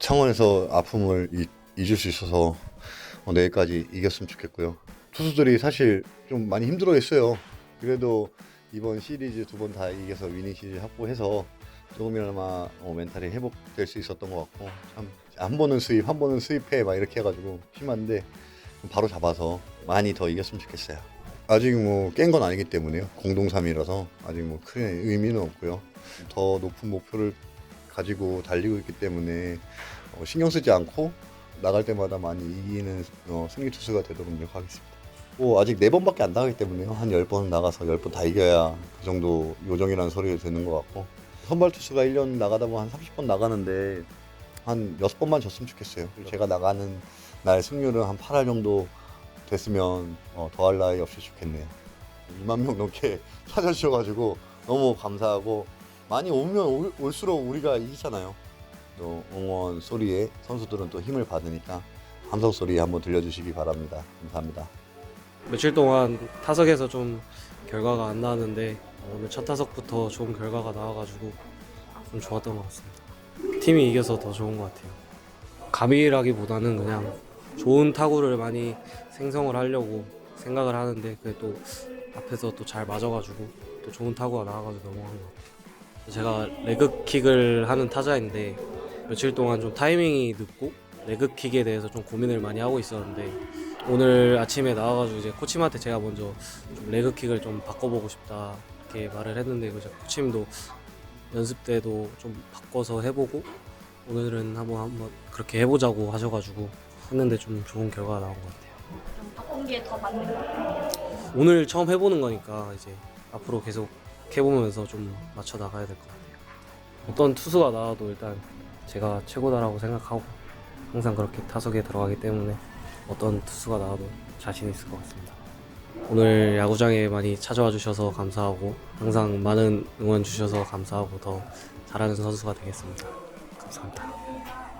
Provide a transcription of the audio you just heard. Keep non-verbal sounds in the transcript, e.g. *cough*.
창원에서 아픔을 이- 잊을 수 있어서 어, 내일까지 이겼으면 좋겠고요. 투수들이 사실 좀 많이 힘들어했어요. 그래도 이번 시리즈 두 번 다 이겨서 위닝 시리즈 확보해서 조금이나마 어, 멘탈이 회복될 수 있었던 것 같고 참 한 번은 수입 한 번은 수입해 막 이렇게 해가지고 심한데 바로 잡아서 많이 더 이겼으면 좋겠어요. 아직 뭐 깬 건 아니기 때문에요. 공동 3위라서 아직 뭐 큰 의미는 없고요. 더 높은 목표를 가지고 달리고 있기 때문에 어, 신경 쓰지 않고 나갈 때마다 많이 이기는 어, 승리 투수가 되도록 노력하겠습니다. 뭐 아직 네 번밖에 안 나가기 때문에요. 한 열 번 나가서 열 번 다 이겨야 그 정도 요정이라는 소리가 되는 것 같고 선발 투수가 1년 나가다 보면 한 30번 나가는데 한 여섯 번만 졌으면 좋겠어요. 그리고 제가 나가는 날 승률은 한 8할 정도 됐으면 어, 더할 나위 없이 좋겠네요. 2만 명 넘게 *laughs* 찾아주셔가지고 너무 감사하고 많이 오면 올, 올수록 우리가 이기잖아요. 또 응원 소리에 선수들은 또 힘을 받으니까 함성 소리 한번 들려주시기 바랍니다. 감사합니다. 며칠 동안 타석에서 좀 결과가 안 나왔는데 오늘 첫 타석부터 좋은 결과가 나와가지고 좀 좋았던 것 같습니다. 팀이 이겨서 더 좋은 것 같아요. 감이라기보다는 그냥 좋은 타구를 많이 생성을 하려고 생각을 하는데 그게 또 앞에서 또 잘 맞아가지고 또 좋은 타구가 나와가지고 넘어간 것 같아요. 제가 레그킥을 하는 타자인데 며칠 동안 좀 타이밍이 늦고 레그킥에 대해서 좀 고민을 많이 하고 있었는데 오늘 아침에 나와가지고 이제 코치님한테 제가 먼저 좀 레그킥을 좀 바꿔보고 싶다 이렇게 말을 했는데 이제 코치님도 연습 때도 좀 바꿔서 해보고 오늘은 한번 한번 그렇게 해보자고 하셔가지고 했는데 좀 좋은 결과가 나온 것 같아요. 좀 바꾼 게 더 맞는 것 같아요. 오늘 처음 해보는 거니까 이제 앞으로 계속 해보면서 좀 맞춰 나가야 될 것 같아요. 어떤 투수가 나와도 일단 제가 최고다라고 생각하고 항상 그렇게 타석에 들어가기 때문에 어떤 투수가 나와도 자신 있을 것 같습니다. 오늘 야구장에 많이 찾아와 주셔서 감사하고 항상 많은 응원 주셔서 감사하고 더 잘하는 선수가 되겠습니다. 감사합니다.